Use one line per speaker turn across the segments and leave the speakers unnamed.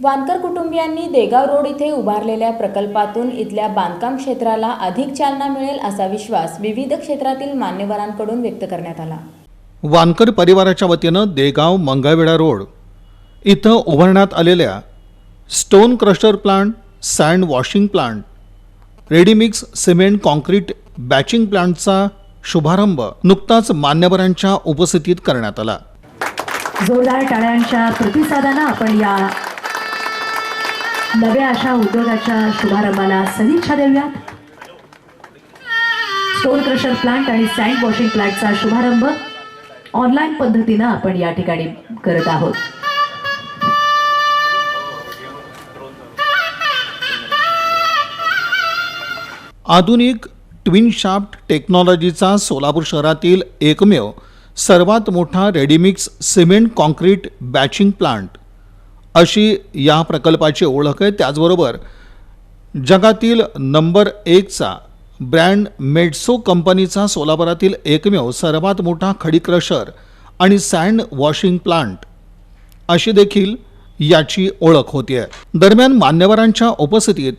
वानकर कुटुंबियांनी देगाव रोड इथे उभारलेल्या प्रकल्पातून इथल्या बांधकाम क्षेत्राला अधिक चालना मिळेल असा विश्वास विविध क्षेत्रातील मान्यवरांकडून व्यक्त करण्यात आला.
वानकर परिवाराच्या वतीनं देगाव मंगळवेढा रोड इथं उभारण्यात आलेल्या stone crusher plant sand washing plant ready mix cement concrete batching प्लांटचा शुभारंभ नुकताच मान्यवरांच्या उपस्थितीत करण्यात आला.
जोरदार टाळ्यांच्या प्रतिसादानं आपण या नव्या अशा उद्योगाच्या शुभारंभाला सदिच्छा देऊयात. स्टोन क्रशर प्लांट आणि सँड वॉशिंग प्लांटचा शुभारंभ ऑनलाईन पद्धतीनं आपण या ठिकाणी करत आहोत.
आधुनिक ट्विन शाफ्ट टेक्नॉलॉजीचा सोलापूर शहरातील एकमेव सर्वात मोठा ready mix cement concrete batching plant अशी या प्रकल्पाची ओळख आहे. त्याचबरोबर जगातील नंबर एकचा ब्रँड मेडसो कंपनीचा सोलापुरातील एकमेव सर्वात मोठा खडी क्रशर आणि सँड वॉशिंग प्लांट अशी देखील याची ओळख होती आहे दरम्यान मान्यवरांच्या उपस्थितीत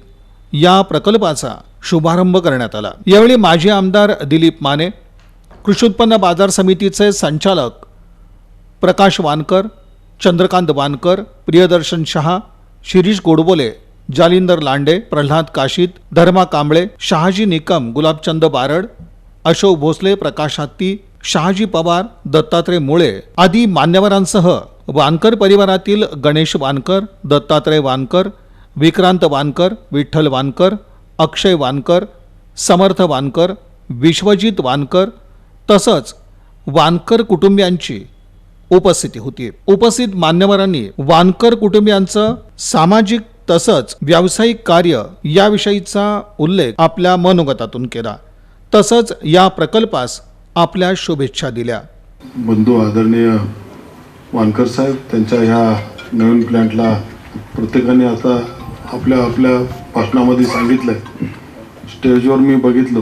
या प्रकल्पाचा शुभारंभ करण्यात आला. यावेळी माजी आमदार दिलीप माने कृषी उत्पन्न बाजार समितीचे संचालक प्रकाश वानकर चंद्रकांत वानकर प्रियदर्शन शहा शिरीष गोडबोले जालिंदर लांडे प्रल्हाद काशीत धर्मा कांबळे शहाजी निकम गुलाबचंद बारड अशोक भोसले प्रकाश हत्ती शहाजी पवार दत्तात्रय मुळे आदी मान्यवरांसह वानकर परिवारातील गणेश वानकर दत्तात्रय वानकर विक्रांत वानकर विठ्ठल वानकर अक्षय वानकर समर्थ वानकर विश्वजित वानकर तसंच वानकर कुटुंबियांची उपस्थिती होती. उपस्थित मान्यवरांनी वानकर कुटुंबियांचं सामाजिक तसंच व्यावसायिक कार्य याविषयीचा उल्लेख आपल्या मनोगतातून केला. तसंच या प्रकल्पास आपल्या शुभेच्छा दिल्या.
बंधू आदरणीय वानकर साहेब त्यांच्या ह्या नवीन प्लॅन्टला प्रत्येकाने आता आपल्या आपल्या भाषणामध्ये सांगितलंय. स्टेजवर मी बघितलो.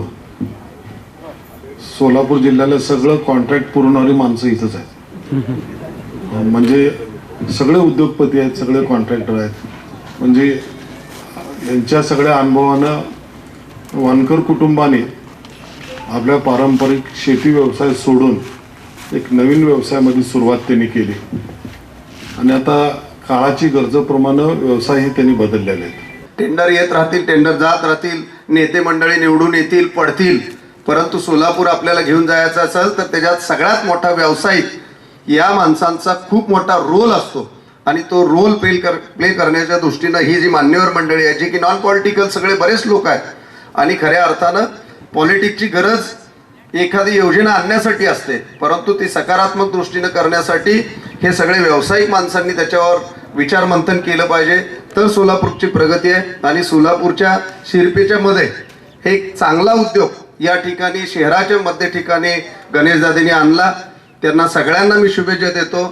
सोलापूर जिल्ह्याला सगळं कॉन्ट्रॅक्ट पुरवणारी माणसं इथंच आहेत. म्हणजे सगळे उद्योगपती आहेत सगळे कॉन्ट्रॅक्टर आहेत. म्हणजे यांच्या सगळ्या अनुभवानं वानकर कुटुंबाने आपल्या पारंपरिक शेती व्यवसाय सोडून एक नवीन व्यवसायामध्ये सुरुवात त्यांनी केली. आणि आता काळाची गरजेप्रमाणे व्यवसायही त्यांनी बदललेले आहेत.
टेंडर येत राहतील टेंडर जात राहतील नेते मंडळी निवडून येतील पडतील. परंतु सोलापूर आपल्याला घेऊन जायचं असेल तर त्याच्यात सगळ्यात मोठा व्यावसायिक या माणसांचा खूप मोठा रोल असतो. आणि तो रोल प्ले कर प्ले करण्याच्या दृष्टीनं ही जी मान्यवर मंडळी आहे जी की नॉन पॉलिटिकल सगळे बरेच लोक आहेत. आणि खऱ्या अर्थानं पॉलिटिकची गरज एखादी योजना आणण्यासाठी असते. परंतु ती सकारात्मक दृष्टीनं करण्यासाठी हे सगळे व्यावसायिक माणसांनी त्याच्यावर विचार मंथन केलं पाहिजे. तर सोलापूरची प्रगती आहे आणि सोलापूरच्या शिरपेच्या मध्ये हे एक चांगला उद्योग या ठिकाणी शहराच्या मध्य ठिकाणी गणेशदादांनी आणला. त्यांना सगळ्यांना मी शुभेच्छा देतो.